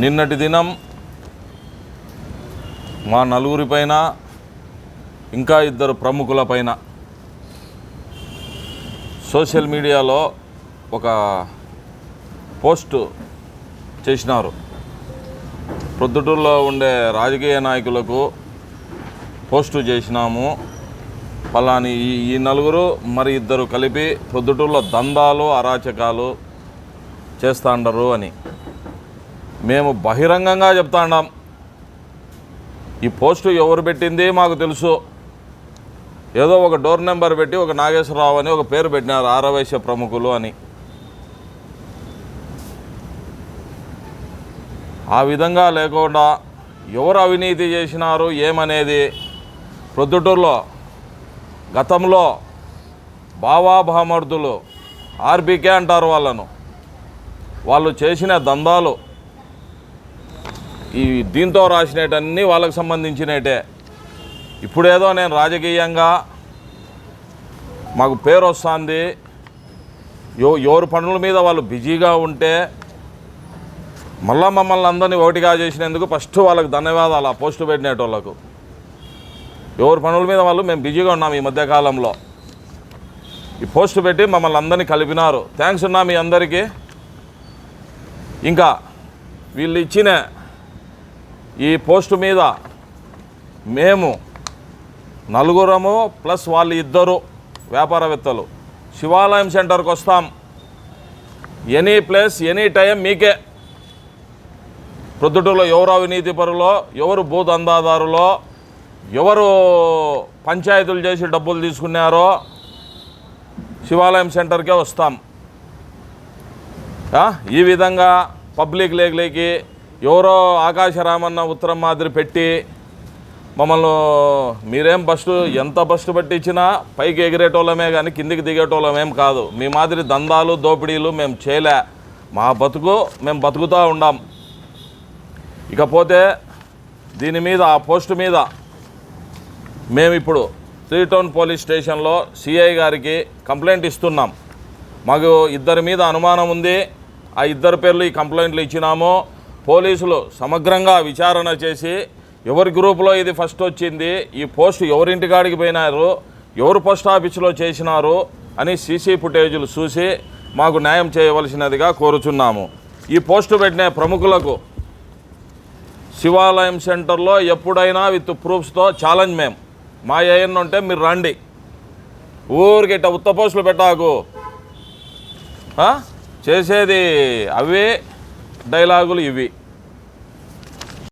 నిన్నటి దినం మా నలుగురిపైన ఇంకా ఇద్దరు ప్రముఖులపైన సోషల్ మీడియాలో ఒక పోస్ట్ చేసినారు. ప్రొద్దుటూరులో ఉండే రాజకీయ నాయకులకు పోస్టు చేసినాము. పలాని ఈ ఈ నలుగురు మరి ఇద్దరు కలిపి ప్రొద్దుటూరులో దందాలు అరాచకాలు చేస్తాండరు అని. మేము బహిరంగంగా చెప్తాండాం ఈ పోస్టు ఎవరు పెట్టింది మాకు తెలుసు. ఏదో ఒక డోర్ నెంబర్ పెట్టి ఒక నాగేశ్వరరావు అని ఒక పేరు పెట్టినారు ఆరవైశ్య ప్రముఖులు అని. ఆ విధంగా లేకుండా ఎవరు అవినీతి చేసినారు ఏమనేది ప్రొద్దుటూరులో గతంలో బావా భామర్థులు ఆర్బీకే అంటారు వాళ్ళను. వాళ్ళు చేసిన దందాలు ఈ దీంతో రాసినటన్నీ వాళ్ళకు సంబంధించినటే ఇప్పుడేదో నేను రాజకీయంగా మాకు పేరు వస్తుంది. యో ఎవరి పనుల మీద వాళ్ళు బిజీగా ఉంటే మళ్ళా మమ్మల్ని అందరినీ ఒకటిగా చేసినందుకు ఫస్ట్ వాళ్ళకి ధన్యవాదాలు ఆ పోస్టు పెట్టినటోళ్ళకు. ఎవరి పనుల మీద వాళ్ళు మేము బిజీగా ఉన్నాం ఈ మధ్యకాలంలో ఈ పోస్టు పెట్టి మమ్మల్ని అందరినీ కలిపినారు. థ్యాంక్స్ ఉన్నా మీ అందరికీ. ఇంకా వీళ్ళు ఇచ్చిన ఈ పోస్టు మీద మేము నలుగురము ప్లస్ వాళ్ళు ఇద్దరు వ్యాపారవేత్తలు. శివాలయం సెంటర్కి వస్తాం. ఎనీ ప్లేస్ ఎనీ టైం మీకే. ప్రొద్దుటూరులో ఎవరు అవినీతి పరులో ఎవరు భూదందాదారులో ఎవరు పంచాయతీలు చేసి డబ్బులు తీసుకున్నారో శివాలయం సెంటర్కే వస్తాం. ఈ విధంగా పబ్లిక్ లేకలేకి ఎవరో ఆకాశరామన్న ఉత్తరం మాదిరి పెట్టి మమ్మల్ని మీరేం బస్సు ఎంత బస్సు పట్టించినా పైకి ఎగిరేటోళ్ళమే కానీ కిందికి దిగేటోళ్ళమేం కాదు. మీ మాదిరి దందాలు దోపిడీలు మేము చేయలే. మా బతుకు మేము బతుకుతూ ఉండాం. ఇకపోతే దీని మీద ఆ పోస్టు మీద మేము ఇప్పుడు త్రీ టౌన్ పోలీస్ స్టేషన్లో సిఐ గారికి కంప్లైంట్ ఇస్తున్నాం. మాకు ఇద్దరి మీద అనుమానం ఉంది. ఆ ఇద్దరు పేర్లు ఈ కంప్లైంట్లు ఇచ్చినాము. పోలీసులు సమగ్రంగా విచారణ చేసి ఎవరి గ్రూపులో ఇది ఫస్ట్ వచ్చింది ఈ పోస్ట్ ఎవరింటి కాడికి పోయినారు ఎవరు పోస్ట్ ఆఫీసులో చేసినారు అని సీసీ ఫుటేజీలు చూసి మాకు న్యాయం చేయవలసినదిగా కోరుచున్నాము. ఈ పోస్టు పెట్టిన ప్రముఖులకు శివాలయం సెంటర్లో ఎప్పుడైనా విత్ ప్రూఫ్స్తో ఛాలెంజ్ మేము మా ఏఎన్ ఉంటే మీరు రండి. ఊరికి ఇట్ట ఉత్త పోస్టులు పెట్టాకు. చేసేది అవే. డైలాగులు ఇవి.